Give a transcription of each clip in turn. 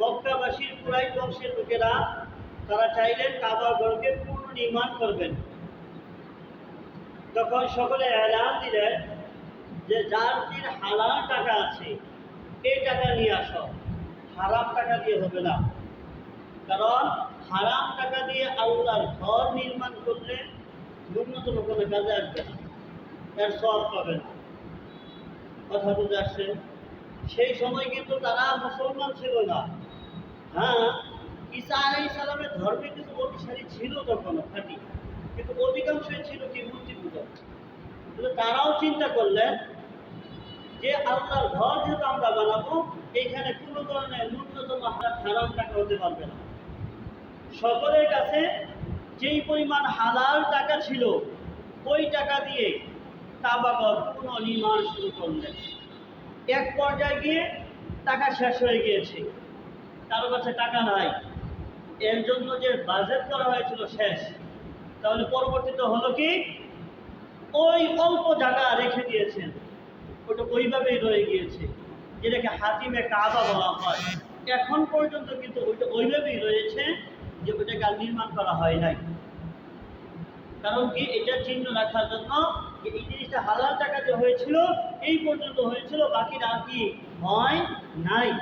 মক্কাবাসীর পুরাই বংশের লোকেরা, তারা চাইলেন কাবা ঘরকে পূর্ণ নির্মাণ করবেন। তখন সকলে এলান দিলেন যে, যার দিন হালাল টাকা আছে এই টাকা নিয়ে আসো। হারাম টাকা দিয়ে হবে না। কারণ হারাম টাকা দিয়ে আল্লাহর ঘর নির্মাণ করলে ন্যূনতম কোনো কাজে আসবে না। এর সব পাবে না। কথা বুঝে আসছে। সেই সময় কিন্তু তারা মুসলমান ছিল না। হ্যাঁ ঈসা আলাই সালামের ধর্মে কিন্তু অনুসারী ছিল তখন খাঁটি। কিন্তু অধিকাংশই ছিল কি? মূর্তি পূজক কিন্তু তারাও চিন্তা করলেন যে আল্লাহর ঘর যেহেতু আমরা বানাবো, এইখানে কোনো ধরনের ন্যূনতম হারাম টাকা হতে পারবে না। সকলের কাছে যেই পরিমাণ হালাল টাকা ছিল, ওই টাকা দিয়ে কাবাগর পুনর্নির্মাণ শুরু করলেন। এক পর্যায়ে গিয়ে টাকা শেষ হয়ে গিয়েছে। কারও কাছে টাকা নাই। এর জন্য যে বাজেট করা হয়েছিল শেষ। তাহলে পরবর্তীতে হলো কি? ওই অল্প জায়গা রেখে দিয়েছেন। ওটা ওইভাবেই রয়ে গিয়েছে। যেটাকে হাতিমে কাবা বলা হয়। এখন পর্যন্ত কিন্তু ওইটা ওইভাবেই রয়েছে যে ওটাকে আর নির্মাণ করা হয় নাই। কারণ কি? এটা চিহ্ন রাখার জন্য এই জিনিসটা হালাল টাকা যে হয়েছিল, এই পর্যন্ত হয়েছিল বাকি আর কি হয় নাই।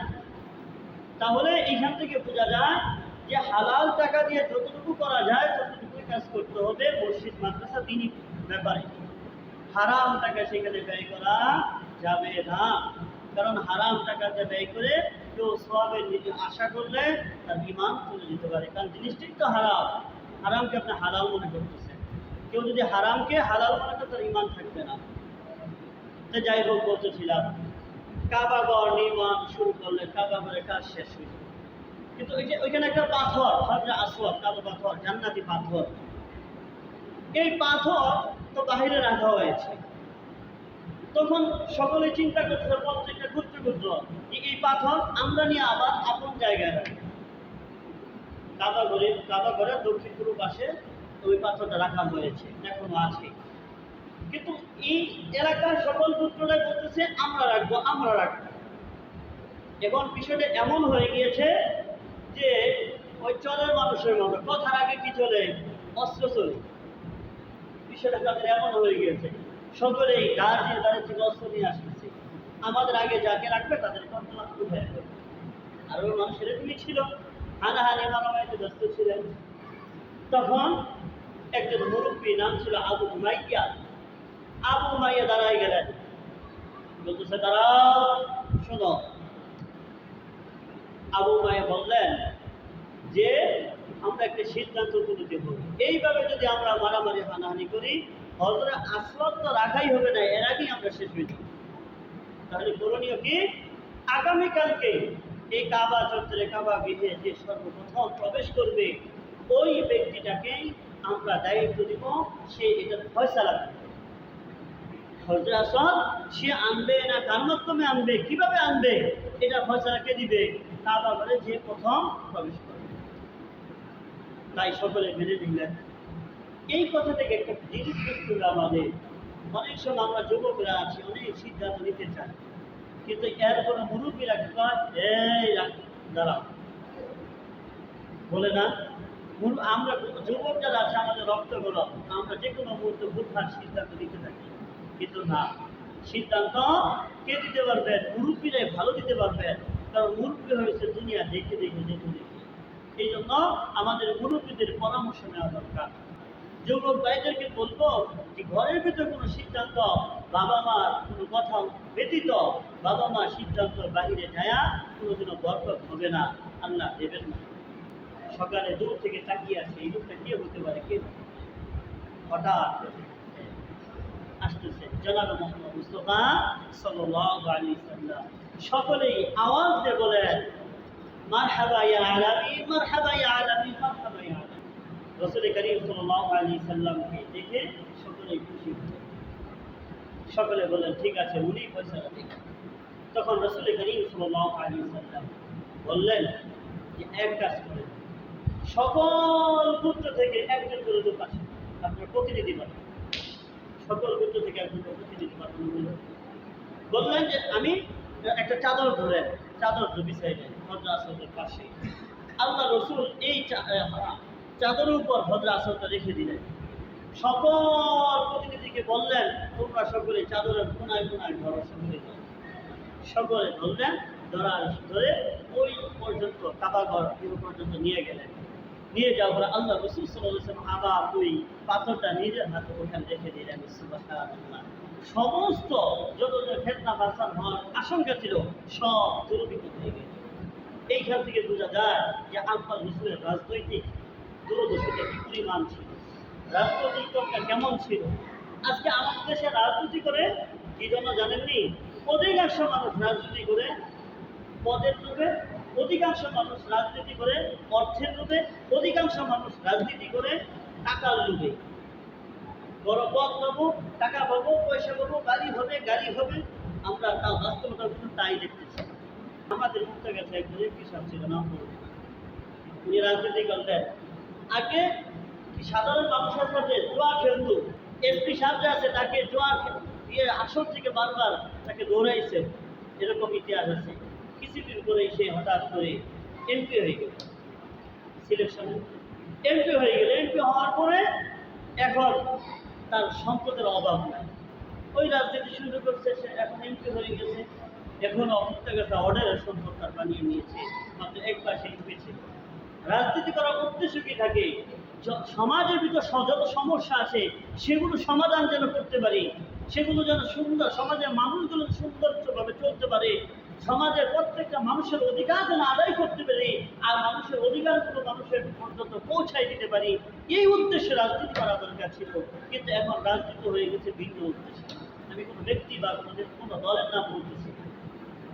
তাহলে এইখান থেকে বোঝা যায় যে হালাল টাকা দিয়ে যতটুকু করা যায়, ততটুকুই কাজ করতে হবে মসজিদ, মাদ্রাসা তিনি ব্যাপারে। হারাম টাকা সেখানে ব্যয় করা যাবে না। কারণ হারাম টাকাতে ব্যয় করে কেউ সবের নিজে আশা করলে তার ইমান চলে যেতে পারে। কারণ জিনিসটাই তো হারাম। হারামকে আপনি হালাল মনে করতেছেন। কেউ যদি হারামকে হালাল মনে করে তার ইমান থাকবে না। যাই হোক বলতেছিলাম কাবাগর নির্মাণ শুরু করলে কাবাগরের কাজ শেষ কিন্তু ওই যে ওইখানে একটা পাথর হজরা কালো পাথর, জান্নাতি পাথর। এই পাথর তো বাহিরে রাখা হয়েছে। তখন সকলে চিন্তা করতে প্রত্যেকটা ক্ষুদ্র ক্ষুদ্র যে এই পাথর আমরা নিয়ে আবার আপন জায়গায় রাখি কাবা ঘরে ঘরের দক্ষিণ পূর্ব পাশে ওই পাথরটা রাখা হয়েছে, এখনও আছে। কিন্তু এই এলাকার সকল পুত্ররা বলতেছে, আমরা রাখব আমরা রাখব এখন বিষয়টা এমন হয়ে গিয়েছে যে ওই চলের মানুষের মতো, কথার আগে কি চলে, অস্ত্র চলে। বিষয়টা তাদের এমন হয়ে গিয়েছে, সকলেই গার্জেন তাদের থেকে অস্ত্র নিয়ে আসতেছে। আমাদের আগে যাকে রাখবে, তাদের কন্ট্রোল উঠে আর ওই মানুষ এরকমই ছিল, হানাহানি মারামারিতে ব্যস্ত ছিলেন। তখন একজন মুরব্বী, নাম ছিল আবু মাইয়া আবু মাইয়া দাঁড়ায় গেলেন। বলতেছে, দাঁড়াও, শোনো। আবু মাইয়া বললেন যে, আমরা একটা সিদ্ধান্ত তুলতে হবে এইভাবে যদি আমরা মারামারি, হানাহানি করি হজরে আসওয়াদ তো রাখাই হবে না, এর আগেই আমরা শেষ হয়ে যাব। তাহলে করণীয় কি? আগামীকালকে এই কাবা চত্বরে, কাবা গৃহে যে সর্বপ্রথম প্রবেশ করবে, ওই ব্যক্তিটাকেই আমরা দায়িত্ব দিব, সে এটা ফয়সালা করবে। সে আনবে না? মাধ্যমে আনবে? কীভাবে আনবে? এটা দিবে। ঘরে যে প্রথম প্রবেশ করবে। তাই সকলে মেনে নিলেন। এই কথা থেকে একটা জিনিস বুঝতে আমাদের। অনেক সময় আমরা যুবকরা আছি, অনেক সিদ্ধান্ত নিতে চাই। কিন্তু এর কোনো মুরব্বীরা কি কয়? এই দাঁড়াও। বলে না। আমরা যুবক যারা আছে, আমাদের রক্ত গরম। আমরা যে কোনো মুহূর্তে ভুলভাল সিদ্ধান্ত নিতে থাকি। কিন্তু না। সিদ্ধান্ত কে দিতে পারবেন মুরব্বীরাই ভালো দিতে পারবেন কারণ মুরব্বী হয়েছে দুনিয়া দেখে দেখে দেখে দেখে। এই জন্য আমাদের মুরব্বীদের পরামর্শ নেওয়া দরকার। যুবক ভাইদেরকে বলব যে ঘরের ভিতরে কোনো সিদ্ধান্ত বাবা মার কোনো কথা ব্যতীত বাবা মা সিদ্ধান্ত বাহিরে যায় কোনোদিনও বরকত হবে না, আল্লাহ দেবেন না। সকালে দূর থেকে তাকিয়ে আছে, এই লোকটা কে হতে পারে, কে হঠাৎ। আসতেছে। জনাব মোহাম্মদ মুস্তফা সকলেই আওয়াজ দিয়ে বলেন সকলে বললেন ঠিক আছে, উনি দিন তখন বললেন যে, এক কাজ করেন। সকল পুত্র থেকে একজন করে আছে আপনার প্রতিনিধি পাঠান সকল পুত্র থেকে একজন প্রতিনিধি পাঠানো হলো বললেন যে, আমি, একটা চাদর ধরে চাদর বিছাই দেন হজরা আসরের পাশে আল্লাহ রসুল এই চাদরের উপর হজরা আসরটা রেখে দিলেন। সকল প্রতিনিধিকে বললেন, তোমরা সকলে চাদরের কোনায় কোনায় ধরো সকলে। সকলে ধরলেন ধরার ধরে ওই পর্যন্ত কাবাগর পুরো পর্যন্ত নিয়ে গেলেন। নিয়ে যাওয়ার পরে আল্লাহ রসুল সাল্লাম আবার ওই পাথরটা নিজের হাতে ওখানে রেখে দিলেন। সমস্ত যে ফেতনা বাসান হওয়ার আশঙ্কা ছিল, সব দূরীভূত হয়ে গেল। এইখান থেকে বোঝা যায় যে আল্লাহ রসুলের রাজনৈতিক দূরদর্শিতা কি পরিমাণ ছিল, রাজনৈতিক তত্ত্ব কেমন ছিল? আজকে আমাদের দেশে রাজনীতি করে কি জন্য জানেননি? অধিকাংশ মানুষ রাজনীতি করে পদের লোভে অধিকাংশ মানুষ রাজনীতি করে অর্থের লোভে, অধিকাংশ মানুষ রাজনীতি করে টাকার লোভে। বড় পদ পাবো, টাকা পাবো, পয়সা পাবো, গাড়ি হবে গাড়ি হবে, আমরা তা বাস্তবতা কিন্তু তাই দেখতেছি। আমাদের মুক্ত গেছে একজন সাহেব ছিল, নাম। উনি রাজনীতি করতেন। আগে সাধারণ মানুষের মধ্যে জোয়া খেলতো এমপি সাহেব আছে তাকে জোয়া দিয়ে আসর থেকে বারবার তাকে দৌড়াইছে, এরকম ইতিহাস আছে। কিছুদিন করে সে হঠাৎ করে এমপি হয়ে গেল। সিলেকশনে এমপি হয়ে গেল। এমপি হওয়ার পরে এখন তার সম্পদের অভাব নাই। ওই রাজনীতি শুরু করছে, সে এখন এমপি হয়ে গেছে। এখনও প্রত্যেকটা অর্ডারের সম্পদ তার বানিয়ে নিয়েছে। মাত্র এক পাশে এমপি ছিল। রাজনীতি করার উদ্দেশ্য কি থাকে? সমাজের ভিতর যত সমস্যা আছে, সেগুলো সমাধান যেন করতে পারি, সেগুলো যেন সুন্দর, সমাজের মানুষগুলো সুন্দরভাবে চলতে পারে সমাজের প্রত্যেকটা মানুষের অধিকার যেন আদায় করতে পারি, আর মানুষের অধিকারগুলো মানুষের পর্যন্ত পৌঁছায় দিতে পারি, এই উদ্দেশ্যে রাজনীতি করা দরকার ছিল। কিন্তু এখন রাজনীতি হয়ে গেছে ভিন্ন উদ্দেশ্যে। আমি কোনো ব্যক্তি বা কোনো কোনো দলের নাম বলতেছি।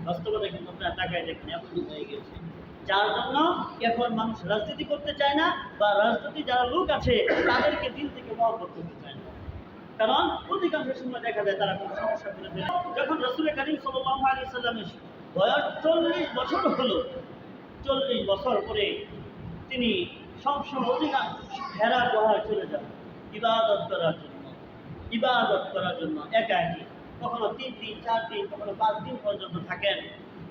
বাস্তবতা কিন্তু আপনার টাকায় দেখেন এমন হয়ে গেছে। যার জন্য এখন মানুষ রাজনীতি করতে চায় না, বা রাজনীতি যারা লোক আছে, তাদেরকে দিল থেকে মহব্বত করতে চায় না। কারণ অধিকাংশ সময় দেখা যায় তারা কোনো সমস্যা করে যখন রসুল করিম সাল্লাল্লাহু আলাইহি সাল্লামের বয়স চল্লিশ বছর হলো। চল্লিশ বছর পরে তিনি সবসময় অধিকাংশ হেরা গুহায় চলে যান। ইবাদত করার জন্য। ইবাদত করার জন্য একা একই কখনো তিন দিন, চার দিন, কখনো পাঁচ দিন পর্যন্ত থাকেন।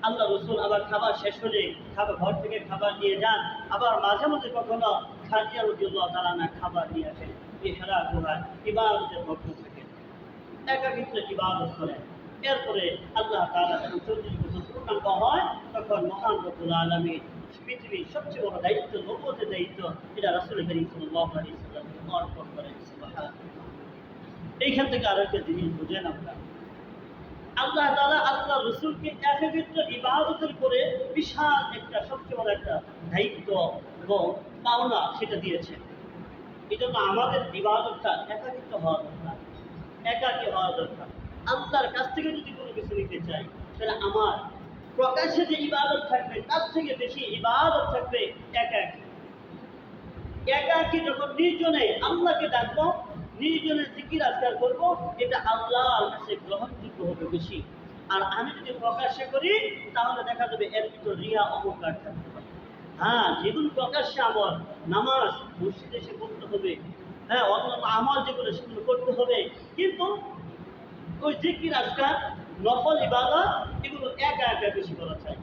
আল্লাহ রসুল আবার খাবার শেষ হলে খাবার ঘর থেকে খাবার নিয়ে যান। আবার মাঝে মাঝে কখনো খাদিয়া রুজুল্লাহ তালানা খাবার নিয়ে আসেন। এই হেরা গুহায় ইবাদতের মগ্ন থাকেন। একাকিত্ব ইবাদত করেন। এরপরে আল্লাহ যখন চল্লিশ বছর পূর্ণাঙ্গ হয় তখন মহান রব্বুল আলমী পৃথিবীর সবচেয়ে বড় দায়িত্ব নবতের দায়িত্ব, এটা রাসুল করিম অর্পণ করেন এইখান থেকে আরও একটা জিনিস বুঝেন আমরা। আল্লাহ তাআলা আল্লাহ রসুলকে একাকিত্ব ইবাদতের করে বিশাল একটা, সবচেয়ে বড় একটা দায়িত্ব এবং পাওনা সেটা দিয়েছেন। এই জন্য আমাদের ইবাদতটা একাকিত্ব হওয়া দরকার, একাকী হওয়া দরকার। আল্লাহর কাছ থেকে যদি কোনো কিছু নিতে চাই, তাহলে আমার প্রকাশ্যে যে ইবাদত থাকবে, তার থেকে বেশি ইবাদত থাকবে একাকী। একাকী যখন নির্জনে আল্লাহকে ডাকবো, নির্জনে জিকির আজকার করব, এটা আল্লাহর কাছে গ্রহণযোগ্য হবে বেশি। আর আমি যদি প্রকাশ্যে করি, তাহলে দেখা যাবে এর ভিতর রিয়া, অহংকার থাকতে পারে হ্যাঁ যেগুলো প্রকাশ্যে আমল, নামাজ, মসজিদে এসে করতে হবে। হ্যাঁ অন্যান্য আমল যেগুলো, সেগুলো করতে হবে। কিন্তু ওই জিকির আজকাল নকল ইবাদত, এগুলো একা একা বেশি করা চাই।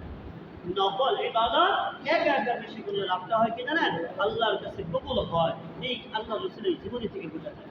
নকল ইবাদত একা একা বেশি করলে লাভটা হয় কি জানেন? আল্লাহর কাছে কবুল হয়। এই আল্লাহ রসুলের জীবনী থেকে বোঝা যায়।